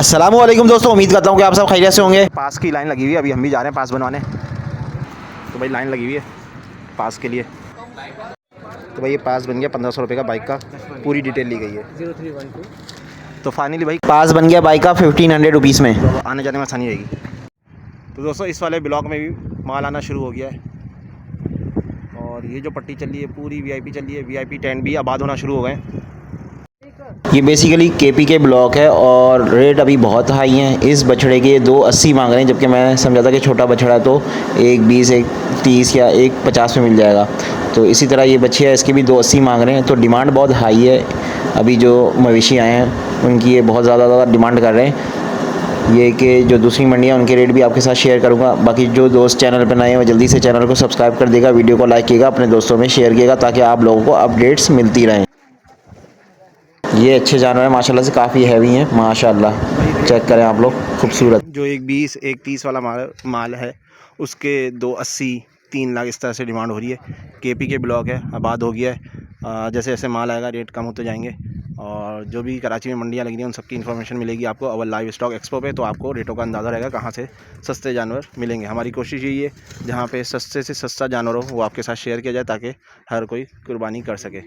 असलम दोस्तों उम्मीद करता हूँ कि आप सब खैरियत से होंगे। पास की लाइन लगी हुई है अभी हम भी जा रहे हैं पास बनवाने। तो भाई लाइन लगी हुई है पास के लिए। तो भाई ये पास बन गया पंद्रह सौ रुपये का बाइक का। पूरी डिटेल ली गई है। तो फाइनली भाई पास बन गया बाइक का फिफ्टीन हंड्रेड रुपीज़ में। तो आने जाने में आसानी रहेगी। तो दोस्तों इस वाले ब्लॉक में भी माल आना शुरू हो गया है। और ये जो पट्टी चल रही है पूरी वीआईपी चल रही है। वीआईपी टेंट भी आबाद होना शुरू हो गए हैं। ये बेसिकली के पी के ब्लॉक है और रेट अभी बहुत हाई हैं। इस बछड़े के दो अस्सी मांग रहे हैं, जबकि मैं समझा था कि छोटा बछड़ा है तो एक बीस, एक तीस या एक पचास में मिल जाएगा। तो इसी तरह ये बच्चे है, इसके भी दो अस्सी मांग रहे हैं। तो डिमांड बहुत हाई है। अभी जो मवेशी आए हैं, उनकी ये बहुत ज़्यादा ज़्यादा डिमांड कर रहे हैं। ये कि जो दूसरी मंडियाँ उनके रेट भी आपके साथ शेयर करूँगा। बाकी जो दोस्त चैनल पर नए हैं, वो जल्दी से चैनल को सब्सक्राइब कर देगा वीडियो को लाइक किएगा, अपने दोस्तों में शेयर कीजिएगा ताकि आप लोगों को अपडेट्स मिलती रहें। ये अच्छे जानवर हैं, माशाल्लाह से काफ़ी हैवी हैं, माशाल्लाह। चेक करें आप लोग, खूबसूरत। जो एक बीस, एक तीस वाला माल माल है, उसके दो अस्सी, तीन लाख इस तरह से डिमांड हो रही है। केपी के ब्लॉक है, आबाद हो गया है। जैसे जैसे माल आएगा, रेट कम होते जाएँगे। और जो भी कराची में मंडियाँ लग रही हैं, उन सबकी इन्फॉर्मेशन मिलेगी आपको। अवर लाइव स्टॉक एक्सपो पे तो आपको रेटों का अंदाज़ा रहेगा, कहाँ से सस्ते जानवर मिलेंगे। हमारी कोशिश यही है, जहाँ पे सस्ते से सस्ता जानवर हो, वो आपके साथ शेयर किया जाए, ताकि हर कोई कुर्बानी कर सके।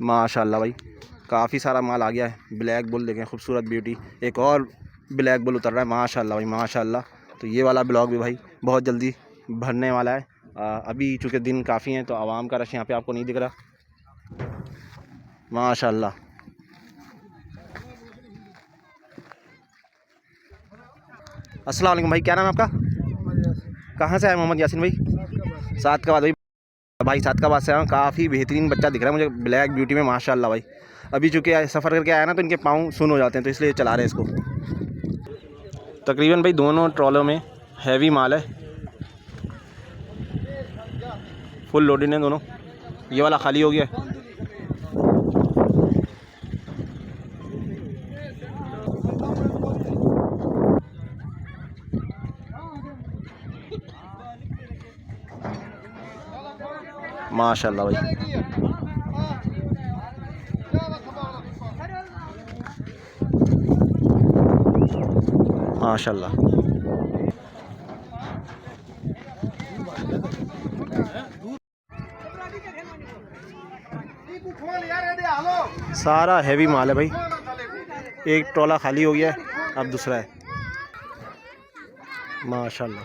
माशाल्लाह भाई काफ़ी सारा माल आ गया है। ब्लैक बुल देखें खूबसूरत ब्यूटी एक और ब्लैक बुल उतर रहा है माशाल्लाह भाई माशाल्लाह। तो ये वाला ब्लॉग भी भाई बहुत जल्दी भरने वाला है। आ, अभी चूँकि दिन काफ़ी हैं तो आवाम का रश यहाँ पे आपको नहीं दिख रहा। माशाल्लाह। अस्सलाम वालेकुम भाई क्या नाम है आपका? कहाँ से आए मोहम्मद यासिन भाई? सात का बाद। भाई भाई साथ का बात से काफ़ी बेहतरीन बच्चा दिख रहा है मुझे ब्लैक ब्यूटी में, माशाल्लाह भाई। अभी चूँकि सफ़र करके आया ना तो इनके पाँव सुन हो जाते हैं तो इसलिए चला रहे हैं इसको। तकरीबन भाई दोनों ट्रॉलों में हैवी माल है। फुल लोडेड है दोनों। ये वाला खाली हो गया। है माशाल्लाह भाई। माशाल्लाह। सारा हैवी माल है भाई। एक टोला खाली हो गया अब दूसरा है। माशाल्लाह।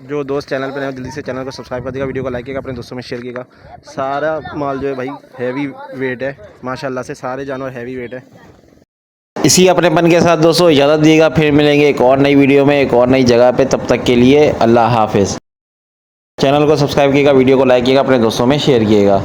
जो दोस्त चैनल पर नए जल्दी से चैनल को सब्सक्राइब कर देगा वीडियो को लाइक किएगा, अपने दोस्तों में शेयर किएगा। सारा माल जो है भाई हैवी वेट है। माशाल्लाह से सारे जानवर हैवी वेट है। इसी अपनेपन के साथ दोस्तों, इजाज़त दिएगा फिर मिलेंगे एक और नई वीडियो में, एक और नई जगह पे। तब तक के लिए अल्लाह हाफिज़। चैनल को सब्सक्राइब किएगा, वीडियो को लाइक किएगा, अपने दोस्तों में शेयर कीजिएगा